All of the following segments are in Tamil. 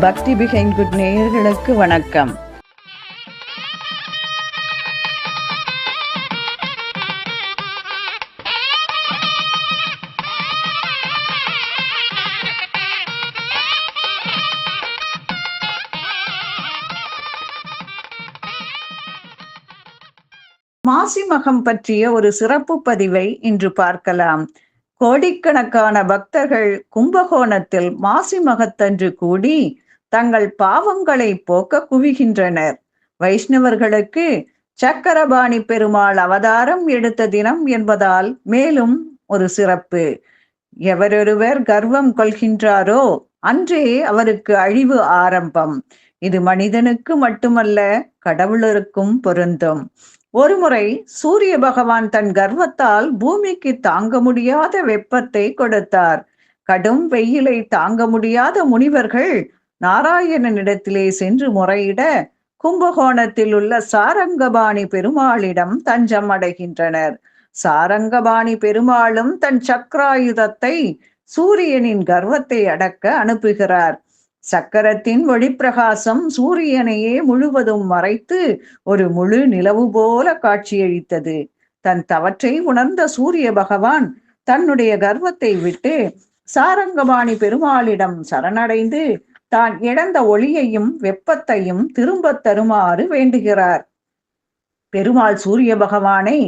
பக்தி பிகைன் குட் நேயர்களுக்கு வணக்கம். மாசி மகம் பற்றிய ஒரு சிறப்பு பதிவை இன்று பார்க்கலாம். கோடிக்கணக்கான பக்தர்கள் கும்பகோணத்தில் மாசி மகத்தன்று கூடி தங்கள் பாவங்களை போக்க குவிகின்றனர். வைஷ்ணவர்களுக்கு சக்கரபாணி பெருமாள் அவதாரம் எடுத்த தினம் என்பதால் மேலும் ஒரு சிறப்பு. எவரொருவர் கர்வம் கொள்கின்றாரோ அன்றே அவருக்கு அழிவு ஆரம்பம். இது மனிதனுக்கு மட்டுமல்ல கடவுளருக்கும் பொருந்தும். ஒருமுறை சூரிய பகவான் தன் கர்வத்தால் பூமிக்கு தாங்க முடியாத வெப்பத்தை கொடுத்தார். கடும் வெயிலை தாங்க முடியாத முனிவர்கள் நாராயணனிடத்திலே சென்று முறையிட கும்பகோணத்தில் உள்ள சாரங்கபாணி பெருமாளிடம் தஞ்சம் அடைகின்றனர். சாரங்கபாணி பெருமாளும் தன் சக்கராயுதத்தை சூரியனின் கர்வத்தை அடக்க அனுப்புகிறார். சக்கரத்தின் ஒளிப்பிரகாசம் சூரியனையே முழுவதும் மறைத்து ஒரு முழு நிலவு போல காட்சியளித்தது. தன் தவற்றை உணர்ந்த சூரிய பகவான் தன்னுடைய கர்வத்தை விட்டு சாரங்கபாணி பெருமாளிடம் சரணடைந்து தான் இழந்த ஒளியையும் வெப்பத்தையும் திரும்பத் தருமாறு வேண்டுகிறார். பெருமாள் சூரிய பகவானை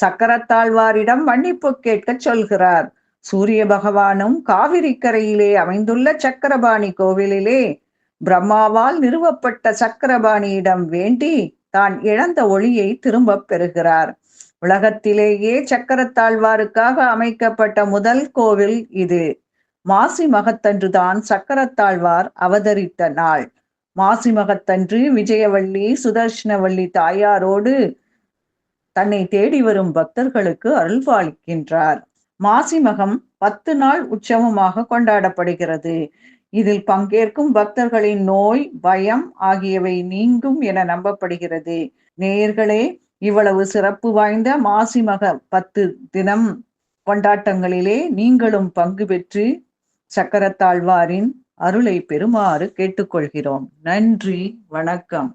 சக்கரத்தாழ்வாரிடம் மன்னிப்பு கேட்கச் சொல்கிறார். சூரிய பகவானும் காவிரிக்கரையிலே அமைந்துள்ள சக்கரபாணி கோவிலிலே பிரம்மாவால் நிறுவப்பட்ட சக்கரபாணியிடம் வேண்டி தான் இழந்த ஒளியை திரும்பப் பெறுகிறார். உலகத்திலேயே சக்கரத்தாழ்வாருக்காக அமைக்கப்பட்ட முதல் கோவில் இது. மாசி மகத்தன்றுதான் சக்கரத்தாழ்வார் அவதரித்த நாள். மாசி மகத்தன்று விஜயவள்ளி சுதர்ஷனவள்ளி தாயாரோடு தன்னை தேடி வரும் பக்தர்களுக்கு அருள்பாலிக்கின்றார். மாசி மகம் பத்து நாள் உற்சவமாக கொண்டாடப்படுகிறது. இதில் பங்கேற்கும் பக்தர்களின் நோய் பயம் ஆகியவை நீங்கும் என நம்பப்படுகிறது. நேயர்களே இவ்வளவு சிறப்பு வாய்ந்த மாசி மக பத்து தினம் கொண்டாட்டங்களிலே நீங்களும் பங்கு பெற்று சக்கரத்தாழ்வாரின் அருளை பெறுமாறு கேட்டுக்கொள்கிறோம். நன்றி வணக்கம்.